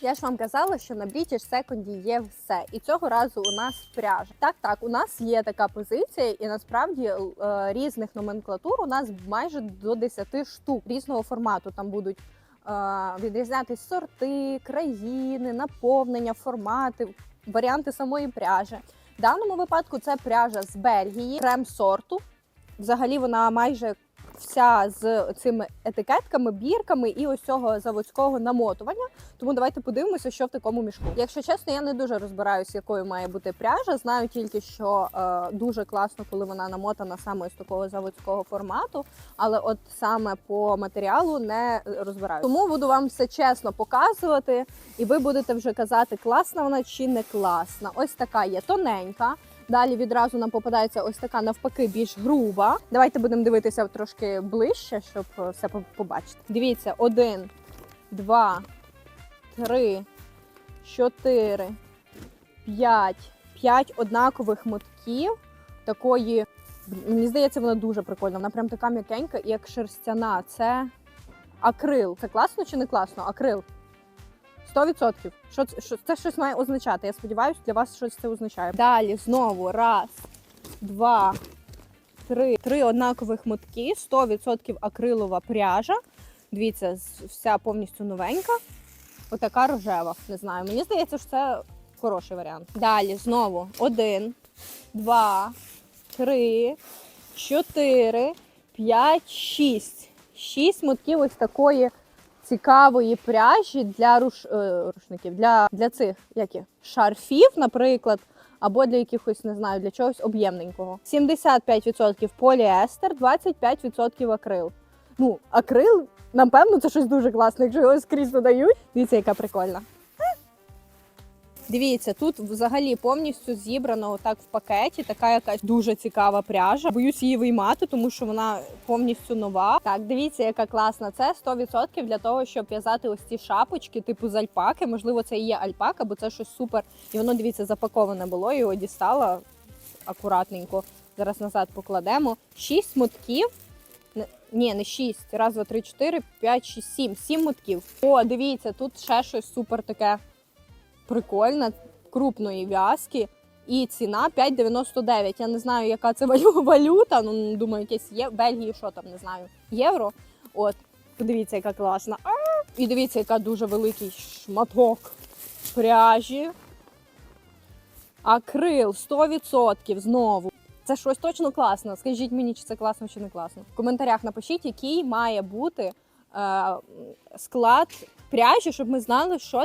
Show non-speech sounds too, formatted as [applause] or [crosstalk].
Я ж вам казала, що на British Second є все. І цього разу у нас пряжа. Так, так, у нас є така позиція, і насправді е, різних номенклатур у нас майже до 10 штук різного формату. Там будуть е, відрізнятись сорти, країни, наповнення, формати, варіанти самої пряжі. В даному випадку це пряжа з Бельгії, крем сорту. Взагалі вона майже вся з цими етикетками, бірками і ось цього заводського намотування. Тому давайте подивимося, що в такому мішку. Якщо чесно, я не дуже розбираюсь, якою має бути пряжа. Знаю тільки, що е, дуже класно, коли вона намотана саме з такого заводського формату, але от саме по матеріалу не розбираюся. Тому буду вам все чесно показувати, і ви будете вже казати, класна вона чи не класна. Ось така є тоненька. Далі відразу нам попадається ось така навпаки більш груба. Давайте будемо дивитися трошки ближче, щоб все побачити. Дивіться, один, два, три, чотири, п'ять. П'ять однакових мотків такої. Мені здається, вона дуже прикольна. Вона прям така м'якенька, і як шерстяна. Це акрил. Це класно чи не класно? Акрил. 100%. Що що, це щось має означати. Я сподіваюся, для вас щось це означає. Далі знову раз, два, три. Три однакових мотки, 100% акрилова пряжа. Дивіться, вся повністю новенька. Отака рожева. Не знаю. Мені здається, що це хороший варіант. Далі знову один, два, три, чотири, п'ять, шість. Шість мотків ось такої цікавої пряжі для руш... е, рушників, для, для цих яких шарфів, наприклад, або для якихось, не знаю, для чогось об'ємненького. 75% поліестер, 25% акрил. Ну, акрил, напевно, це щось дуже класне, якщо його скрізь додають. Дивіться, яка прикольна. Дивіться, тут взагалі повністю зібрано отак в пакеті. Така якась дуже цікава пряжа. Боюсь її виймати, тому що вона повністю нова. Так, дивіться, яка класна. Це 100% для того, щоб в'язати ось ці шапочки, типу з альпаки. Можливо, це і є альпака, бо це щось супер. І воно дивіться, запаковане було. Його дістала акуратненько. Зараз назад покладемо. Шість мотків. Ні, не шість. Раз, два, три, чотири, п'ять, шість, сім. Сім мотків. О, дивіться, тут ще щось супер таке прикольне, крупної в'язки. І ціна 5,99. Я не знаю, яка це [laughs] валюта. Ну, думаю, якесь є. Бельгії, що там, не знаю. Євро. От, подивіться, яка класна. І дивіться, яка дуже великий шматок пряжі. Акрил 100% знову. Це щось точно класно. Скажіть мені, чи це класно, чи не класно. В коментарях напишіть, який має бути е, склад пряжі, щоб ми знали, що